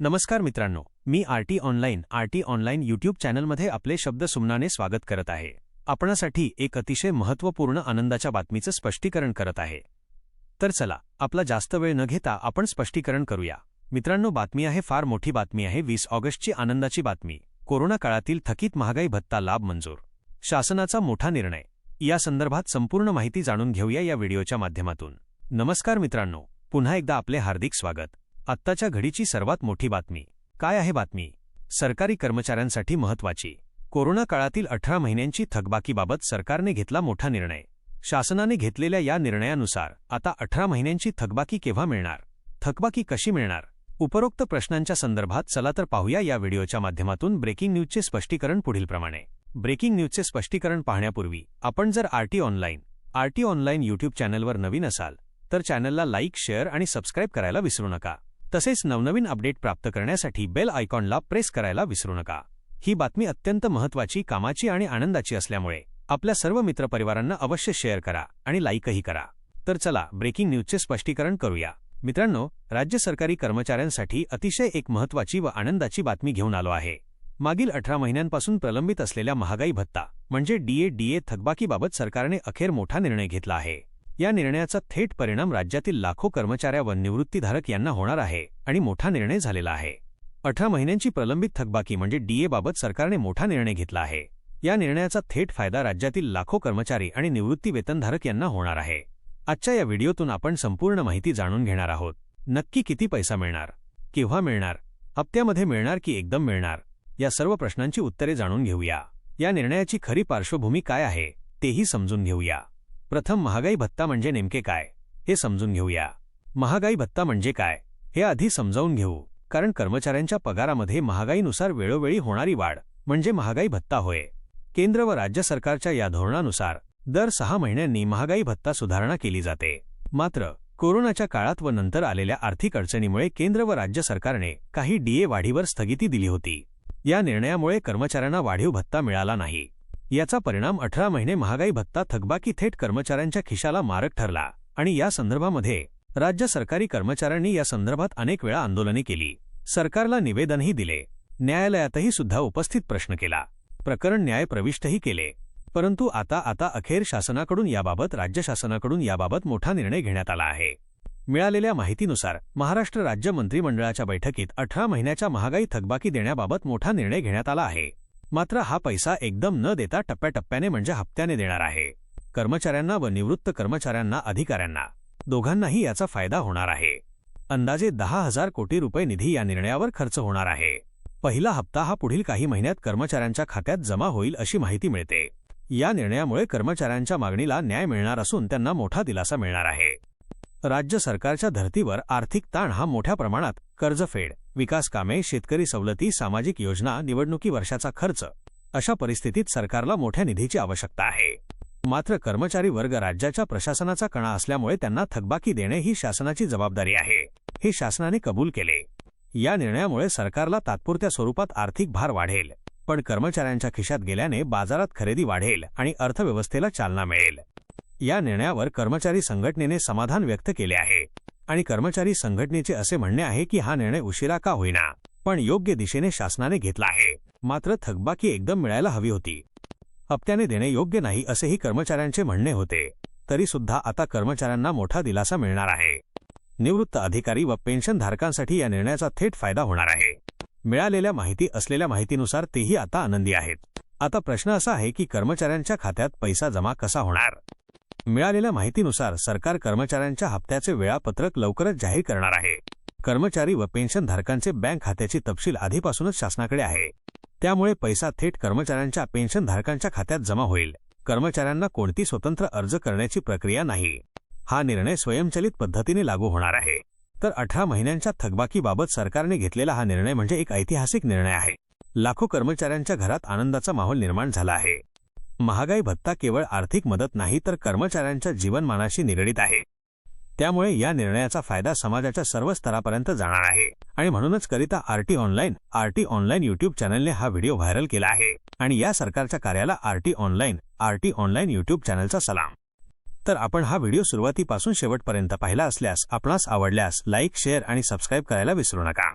नमस्कार मित्रांनो मी RT online RT online YouTube चॅनलमध्ये आपले शब्द सुमनाने स्वागत करत आहे. आपणासाठी एक अतिशय महत्त्वपूर्ण आनंदाच्या बातमीचं स्पष्टीकरण करत आहे. तर चला आपला जास्त वेळ न घेता आपण स्पष्टीकरण करूया. मित्रांनो बातमी आहे फार मोठी बातमी आहे वीस ऑगस्टची आनंदाची बातमी. कोरोना काळातील थकीत महागाई भत्ता लाभ मंजूर. शासनाचा मोठा निर्णय. या संदर्भात संपूर्ण माहिती जाणून घेऊया या व्हिडिओच्या माध्यमातून. नमस्कार मित्रांनो पुन्हा एकदा आपले हार्दिक स्वागत. आत्ताच्या घडीची सर्वात मोठी बातमी. काय आहे बातमी? सरकारी कर्मचाऱ्यांसाठी महत्वाची कोरोना काळातील अठरा महिन्यांची थकबाकीबाबत सरकारने घेतला मोठा निर्णय. शासनाने घेतलेल्या या निर्णयानुसार आता अठरा महिन्यांची थकबाकी केव्हा मिळणार? थकबाकी कशी मिळणार? उपरोक्त प्रश्नांच्या संदर्भात चला तर पाहूया या व्हिडिओच्या माध्यमातून ब्रेकिंग न्यूजचे स्पष्टीकरण पुढीलप्रमाणे. ब्रेकिंग न्यूजचे स्पष्टीकरण पाहण्यापूर्वी आपण जर RT online RT online YouTube चॅनलवर नवीन असाल तर चॅनलला लाईक शेअर आणि सबस्क्राईब करायला विसरू नका. तसेच नवनवीन अपडेट प्राप्त करण्यासाठी बेल आयकॉनला प्रेस करायला विसरू नका. ही बातमी अत्यंत महत्त्वाची कामाची आणि आनंदाची असल्यामुळे आपल्या सर्व मित्रपरिवारांना अवश्य शेअर करा आणि लाईकही करा. तर चला ब्रेकिंग न्यूजचे स्पष्टीकरण करूया. मित्रांनो राज्य सरकारी कर्मचाऱ्यांसाठी अतिशय एक महत्त्वाची व आनंदाची बातमी घेऊन आलो आहे. मागील अठरा महिन्यांपासून प्रलंबित असलेल्या महागाई भत्ता म्हणजे डीए डीए थकबाकीबाबत सरकारने अखेर मोठा निर्णय घेतला आहे. या निर्णयाचा थेट परिणाम राज्यातील लाखो कर्मचाऱ्या व निवृत्तीधारक यांना होणार आहे आणि मोठा निर्णय झालेला आहे. अठरा महिन्यांची प्रलंबित थकबाकी म्हणजे डीए बाबत सरकारने मोठा निर्णय घेतला आहे. या निर्णयाचा थेट फायदा राज्यातील लाखो कर्मचारी आणि निवृत्ती वेतनधारक यांना होणार आहे. आजच्या या व्हिडिओतून आपण संपूर्ण माहिती जाणून घेणार आहोत. नक्की किती पैसा मिळणार? केव्हा मिळणार? हप्त्यामध्ये मिळणार की एकदम मिळणार? या सर्व प्रश्नांची उत्तरे जाणून घेऊया. या निर्णयाची खरी पार्श्वभूमी काय आहे तेही समजून घेऊया. प्रथम महागाई भत्ता म्हणजे नेमके काय? हे समजून घेऊया. महागाई भत्ता म्हणजे काय? हे आधी समजावून घेऊ. कारण कर्मचाऱ्यांच्या पगारामध्ये महागाईनुसार वेळोवेळी होणारी वाढ म्हणजे महागाई भत्ता होय. केंद्र व राज्य सरकारच्या या धोरणानुसार दर सहा महिन्यांनी महागाई भत्ता सुधारणा केली जाते. मात्र कोरोनाच्या काळात व नंतर आलेल्या आर्थिक अडचणीमुळे केंद्र व राज्य सरकारने काही डीए वाढीवर स्थगिती दिली होती. या निर्णयामुळे कर्मचाऱ्यांना वाढीव भत्ता मिळाला नाही. याचा परिणाम अठरा महिने महागाई भत्ता थकबाकी थेट कर्मचाऱ्यांच्या खिशाला मारक ठरला आणि या संदर्भामध्ये राज्य सरकारी कर्मचाऱ्यांनी या संदर्भात अनेक वेळा आंदोलने केली. सरकारला निवेदनही दिले. न्यायालयातही सुद्धा उपस्थित प्रश्न केला. प्रकरण न्याय प्रविष्टही केले. परंतु आता आता अखेर शासनाकडून याबाबत राज्य शासनाकडून याबाबत मोठा निर्णय घेण्यात आला आहे. मिळालेल्या माहितीनुसार महाराष्ट्र राज्य मंत्रिमंडळाच्या बैठकीत अठरा महिन्याच्या महागाई थकबाकी देण्याबाबत मोठा निर्णय घेण्यात आला आहे. मात्र हा पैसा एकदम न देता टप्प्याटप्प्याने म्हणजे हप्त्याने देणार आहे. कर्मचाऱ्यांना व निवृत्त कर्मचाऱ्यांना अधिकाऱ्यांना. दोघांनाही याचा फायदा होणार आहे. अंदाजे दहा हजार कोटी रुपये निधी या निर्णयावर खर्च होणार आहे. पहिला हप्ता हा पुढील काही महिन्यात कर्मचाऱ्यांच्या खात्यात जमा होईल अशी माहिती मिळते. या निर्णयामुळे कर्मचाऱ्यांच्या मागणीला न्याय मिळणार असून त्यांना मोठा दिलासा मिळणार आहे. राज्य सरकारच्या धर्तीवर आर्थिक ताण हा मोठ्या प्रमाणात कर्जफेड विकास कामे शेतकरी सवलती सामाजिक योजना निवडणुकी वर्षाचा खर्च अशा परिस्थितीत सरकारला मोठ्या निधीची आवश्यकता आहे. मात्र कर्मचारी वर्ग राज्याच्या प्रशासनाचा कणा असल्यामुळे त्यांना थकबाकी देणे ही शासनाची जबाबदारी आहे. हे शासनाने कबूल केले. या निर्णयामुळे सरकारला तात्पुरत्या स्वरूपात आर्थिक भार वाढेल पण कर्मचाऱ्यांच्या खिशात गेल्याने बाजारात खरेदी वाढेल आणि अर्थव्यवस्थेला चालना मिळेल. या निर्णयावर कर्मचारी संघटनेने समाधान व्यक्त केले आहे. आणि कर्मचारी संघटनेचे असे म्हणणे आहे की हा निर्णय उशिरा का होईना पण योग्य दिशेने शासनाने घेतला आहे. मात्र थकबाकी एकदम मिळायला हवी होती. हप्त्याने देणे योग्य नाही असेही कर्मचाऱ्यांचे म्हणणे होते. तरी सुद्धा आता कर्मचाऱ्यांना मोठा दिलासा मिळणार आहे. निवृत्त अधिकारी व पेन्शनधारकांसाठी या निर्णयाचा थेट फायदा होणार आहे. मिळालेल्या माहिती असलेल्या माहितीनुसार तेही आता आनंदी आहेत. आता प्रश्न असा आहे की कर्मचाऱ्यांच्या खात्यात पैसा जमा कसा होणार? मिळालेल्या माहितीनुसार सरकार कर्मचाऱ्यांच्या हप्त्याचे वेळापत्रक लवकरच जाहीर करणार आहे. कर्मचारी व पेन्शनधारकांचे बँक खात्याची तपशील आधीपासूनच शासनाकडे आहे. त्यामुळे पैसा थेट कर्मचाऱ्यांच्या पेन्शनधारकांच्या खात्यात जमा होईल. कर्मचाऱ्यांना कोणती स्वतंत्र अर्ज करण्याची प्रक्रिया नाही. हा निर्णय स्वयंचलित पद्धतीने लागू होणार आहे. तर अठरा महिन्यांच्या थकबाकीबाबत सरकारने घेतलेला हा निर्णय म्हणजे एक ऐतिहासिक निर्णय आहे. लाखो कर्मचाऱ्यांच्या घरात आनंदाचा माहोल निर्माण झाला आहे. महागाई भत्ता केवळ आर्थिक मदत नाही तर कर्मचाऱ्यांच्या जीवनमानाशी निगडीत आहे. त्यामुळे या निर्णयाचा फायदा समाजाच्या सर्व स्तरापर्यंत जाणार आहे. आणि म्हणूनच करिता RT online RT online YouTube चॅनलने हा व्हिडिओ व्हायरल केला आहे. आणि या सरकारच्या कार्याला RT online RT online YouTube चॅनलचा सलाम. तर आपण हा व्हिडिओ सुरुवातीपासून शेवटपर्यंत पाहिला असल्यास आपणास आवडल्यास लाईक शेअर आणि सबस्क्राईब करायला विसरू नका.